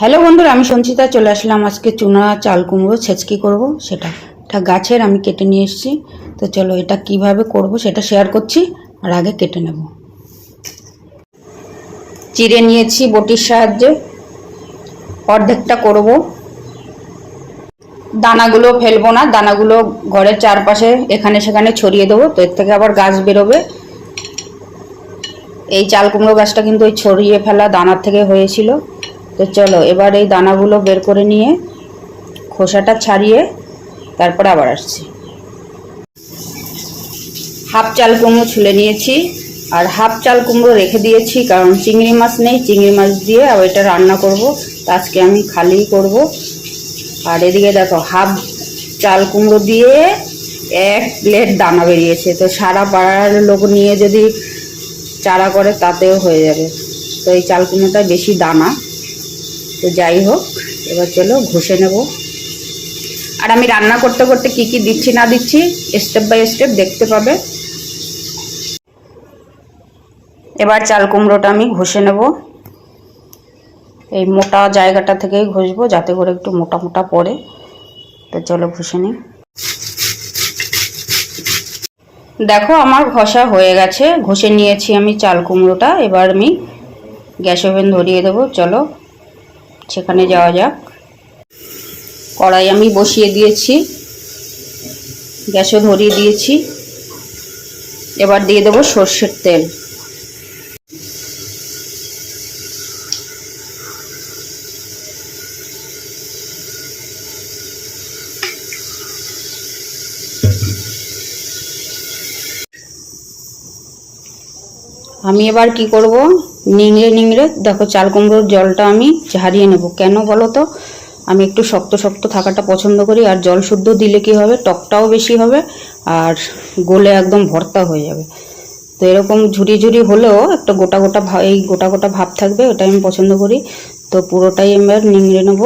Hello বন্ধুরা, আমি সঞ্চিতা, চলে আসলাম আজকে চুনা চাল কুমড়ো ছেচকি করব সেটা। এটা গাছের, আমি কেটে নিয়ে এসেছি। তো চলো এটা কীভাবে করব সেটা শেয়ার করছি, আর আগে কেটে নেব। চিড়ে নিয়েছি বটির সাহায্যে। অর্ধেকটা করব। দানাগুলো ফেলব না, দানাগুলো ঘরের চারপাশে এখানে সেখানে ছড়িয়ে দেবো, তো এর থেকে আবার গাছ বেরোবে। এই চাল কুমড়ো গাছটা কিন্তু ওই ছড়িয়ে ফেলা দানার থেকে হয়েছিল। তো চলো, এবার এই দানাগুলো বের করে নিয়ে খোসাটা ছাড়িয়ে তারপরে আবার আসছি। হাফ চাল কুমড়ো ছুলে নিয়েছি, আর হাফ চাল কুমড়ো রেখে দিয়েছি, কারণ চিংড়ি মাছ নেই, চিংড়ি মাছ দিয়ে আর এটা রান্না করব। আজকে আমি খালি করব। আর এদিকে দেখো, হাফ চাল কুমড়ো দিয়ে এক প্লেট দানা বেরিয়েছে, তো সারা পাড়ার লোক নিয়ে যদি চারা করে তাতেও হয়ে যাবে। তো এই চাল কুমড়োটা বেশি দানা। তো যাই হোক, এবার চলো ঘষে নেব। আর আমি রান্না করতে করতে কি কি দিচ্ছি না দিচ্ছি স্টেপ বাই স্টেপ দেখতে পাবে। এবার চাল কুমড়োটা আমি ঘষে নেব। এই মোটা জায়গাটা থেকেই ঘষবো, যাতে করে একটু মোটা মোটা পড়ে। তো চলো ঘষে নিই। দেখো আমার ঘষা হয়ে গেছে, ঘষে নিয়েছি আমি চাল কুমড়োটা। এবার আমি গ্যাস ওভেন ধরিয়ে দেবো। চলো সেখানে যাওয়া যাক। কড়াই আমি বসিয়ে দিয়েছি। গ্যাসও ধরিয়ে দিয়েছি। এবার দিয়ে দেবো সর্ষের তেল। আমি এবার কি করব? নিংড়ে নিংড়ে, দেখো চাল কুমড়োর জলটা আমি ঝারিয়ে নেব। কেন বলো তো? আমি একটু শক্ত শক্ত থাকাটা পছন্দ করি, আর জল শুদ্ধ দিলে কি হবে? টকটাও বেশি হবে, আর গোলে একদম ভর্তা হয়ে যাবে। তো এরকম ঝুরি ঝুরি হলেও একটা গোটা গোটা এই গোটা গোটা ভাব থাকবে ওটা আমি পছন্দ করি। তো পুরোটাই এবার নিংড়ে নেব।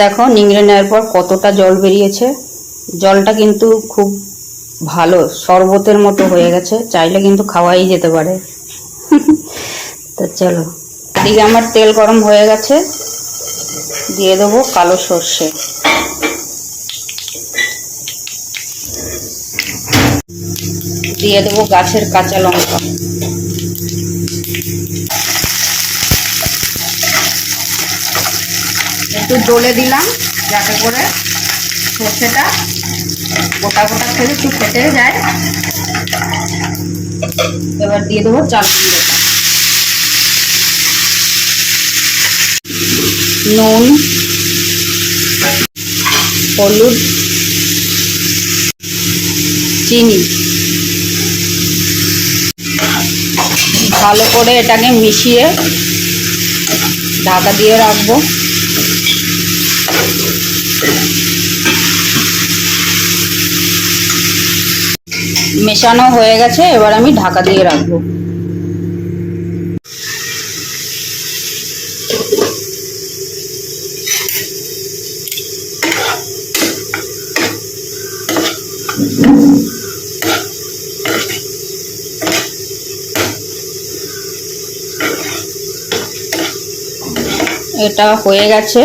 দেখো, নিংড়ে নেওয়ার পর কতটা জল বেরিয়েছে। জলটা কিন্তু খুব ভালো, শরবতের মতো হয়ে গেছে। চাইলে কিন্তু খাওয়াই যেতে পারে। তো চলো, এদিকে আমার তেল গরম হয়ে গেছে। দিয়ে দেবো কালো সর্ষে। দিয়ে দেবো গাছের কাঁচা লঙ্কা। একটু ডলে দিলাম, যাতে করে সর্ষেটা গোটা গোটা থেকে একটু ফেটে যায়। এবার দিয়ে দেবো চাল কুমড়োটা নুন, হলুদ, চিনি। ভালো করে এটাকে মিশিয়ে ঢাকা দিয়ে রাখব। মেশানো হয়ে গেছে, এবার আমি ঢাকা দিয়ে রাখব। এটা হয়ে গেছে।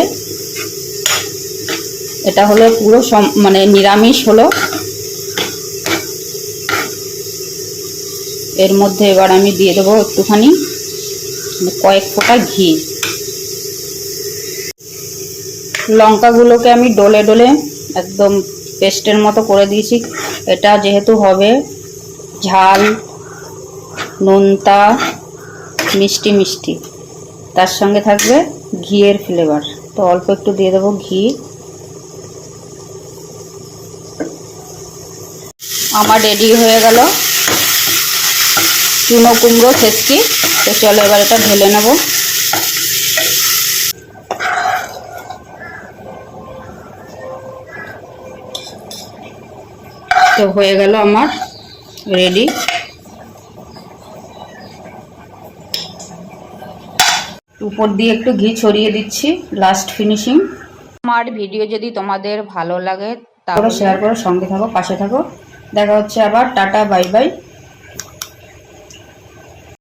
এটা হলো পুরো মানে নিরামিষ হলো। এর মধ্যে এবার আমি দিয়ে দেবো একটুখানি কয়েক ফোঁটা ঘি। লঙ্কাগুলোকে আমি ডলে ডলে একদম পেস্টের মতো করে দিয়েছি। এটা যেহেতু হবে ঝাল, নোনতা, মিষ্টি মিষ্টি, তার সঙ্গে থাকবে ঘিয়ের ফ্লেভার তো অল্প একটু দিয়ে দেবো ঘি। আমার রেডি হয়ে গেল। চুনো কুমড়ো ছেচকি তো চলো এবার এটা ঢেলে নেব। তো হয়ে গেল আমার রেডি। উপর দিয়ে একটু ঘি ছড়িয়ে দিচ্ছি লাস্ট ফিনিশিং আমার ভিডিও যদি তোমাদের ভালো লাগে তাহলে শেয়ার করো সঙ্গে থাকো পাশে থাকো। দেখা হচ্ছে আবার টাটা বাই বাই